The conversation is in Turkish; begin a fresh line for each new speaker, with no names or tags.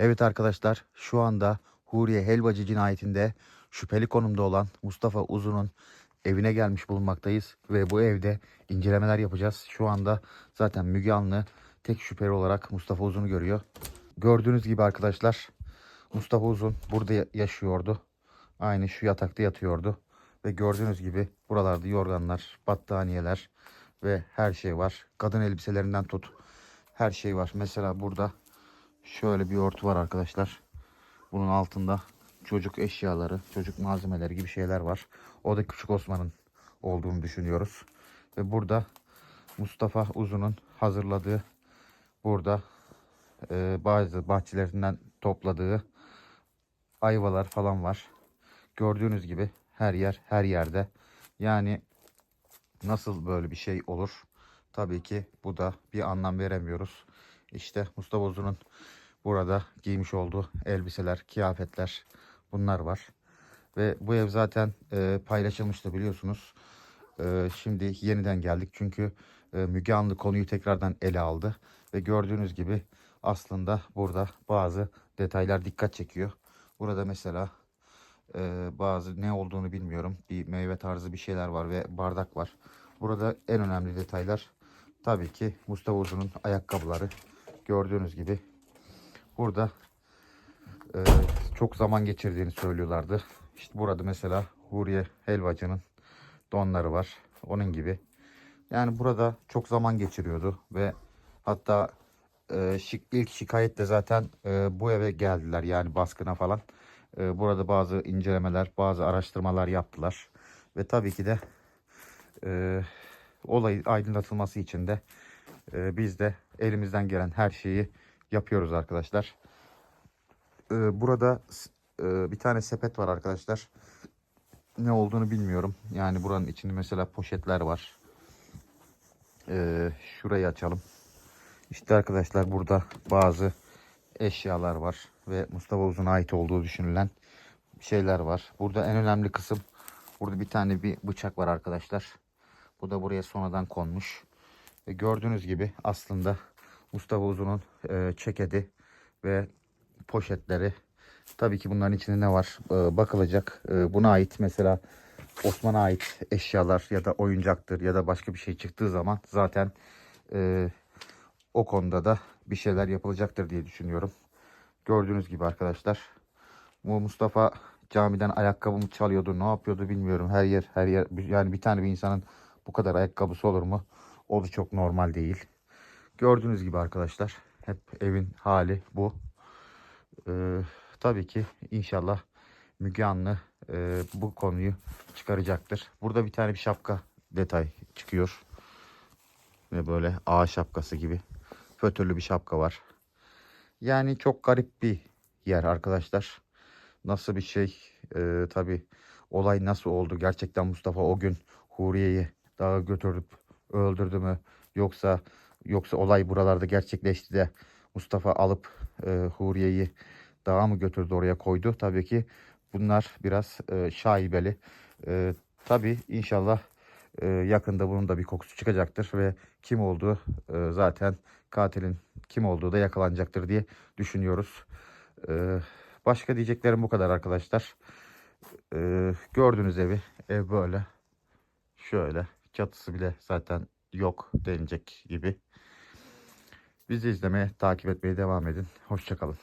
Evet arkadaşlar şu anda Huriye Helvacı cinayetinde şüpheli konumda olan Mustafa Uzun'un evine gelmiş bulunmaktayız. Ve bu evde incelemeler yapacağız. Şu anda zaten Müge Anlı tek şüpheli olarak Mustafa Uzun'u görüyor. Gördüğünüz gibi arkadaşlar Mustafa Uzun burada ya- yaşıyordu. Aynı şu yatakta yatıyordu. Ve gördüğünüz gibi buralarda yorganlar, battaniyeler ve her şey var. Kadın elbiselerinden tut her şey var. Mesela burada şöyle bir örtü var arkadaşlar. Bunun altında çocuk eşyaları, çocuk malzemeleri gibi şeyler var. O da Küçük Osman'ın olduğunu düşünüyoruz. Ve burada Mustafa Uzun'un hazırladığı burada e, bazı bahçelerinden topladığı ayvalar falan var. Gördüğünüz gibi her yer her yerde. Yani nasıl böyle bir şey olur? Tabii ki bu da bir anlam veremiyoruz. İşte Mustafa Uzun'un burada giymiş olduğu elbiseler, kıyafetler bunlar var. Ve bu ev zaten e, paylaşılmıştı biliyorsunuz. E, şimdi yeniden geldik çünkü e, Müge Anlı konuyu tekrardan ele aldı. Ve gördüğünüz gibi aslında burada bazı detaylar dikkat çekiyor. Burada mesela e, bazı ne olduğunu bilmiyorum. Bir meyve tarzı bir şeyler var ve bardak var. Burada en önemli detaylar tabii ki Mustafa Uzun'un ayakkabıları. Gördüğünüz gibi burada e, çok zaman geçirdiğini söylüyorlardı. İşte burada mesela Huriye Helvacı'nın donları var. Onun gibi. Yani burada çok zaman geçiriyordu ve hatta e, şik, ilk şikayette zaten e, bu eve geldiler yani baskına falan. E, burada bazı incelemeler, bazı araştırmalar yaptılar. Ve tabii ki de e, olayın aydınlatılması için de e, biz de elimizden gelen her şeyi yapıyoruz arkadaşlar. E, burada e, bir tane sepet var arkadaşlar. Ne olduğunu bilmiyorum. Yani buranın içinde mesela poşetler var. E, şurayı açalım. İşte arkadaşlar burada bazı eşyalar var ve Mustafa Uzun'a ait olduğu düşünülen şeyler var. Burada en önemli kısım burada bir tane bir bıçak var arkadaşlar. Bu da buraya sonradan konmuş. Ve gördüğünüz gibi aslında Mustafa Uzun'un e, ceketi ve poşetleri. Tabii ki bunların içinde ne var e, bakılacak. E, buna ait mesela Osman'a ait eşyalar ya da oyuncaktır ya da başka bir şey çıktığı zaman zaten e, o konuda da bir şeyler yapılacaktır diye düşünüyorum. Gördüğünüz gibi arkadaşlar. Bu Mustafa camiden ayakkabımı çalıyordu. Ne yapıyordu bilmiyorum. Her yer her yer yani bir tane bir insanın bu kadar ayakkabısı olur mu? O da çok normal değil. Gördüğünüz gibi arkadaşlar. Hep evin hali bu. Ee, tabii ki inşallah Müge Anlı e, bu konuyu çıkaracaktır. Burada bir tane bir şapka detay çıkıyor. Ve böyle ağ şapkası gibi fötürlü bir şapka var. Yani çok garip bir yer arkadaşlar. Nasıl bir şey e, tabi olay nasıl oldu gerçekten Mustafa o gün Huriye'yi dağa götürüp öldürdü mü yoksa yoksa olay buralarda gerçekleşti de Mustafa alıp e, Huriye'yi dağa mı götürdü oraya koydu tabii ki bunlar biraz e, şaibeli e, tabi inşallah e, yakında bunun da bir kokusu çıkacaktır ve kim olduğu e, zaten katilin kim olduğu da yakalanacaktır diye düşünüyoruz. E, başka diyeceklerim bu kadar arkadaşlar. E, gördüğünüz evi ev böyle şöyle çatısı bile zaten yok denilecek gibi. Bizi izlemeye takip etmeye devam edin. Hoşçakalın.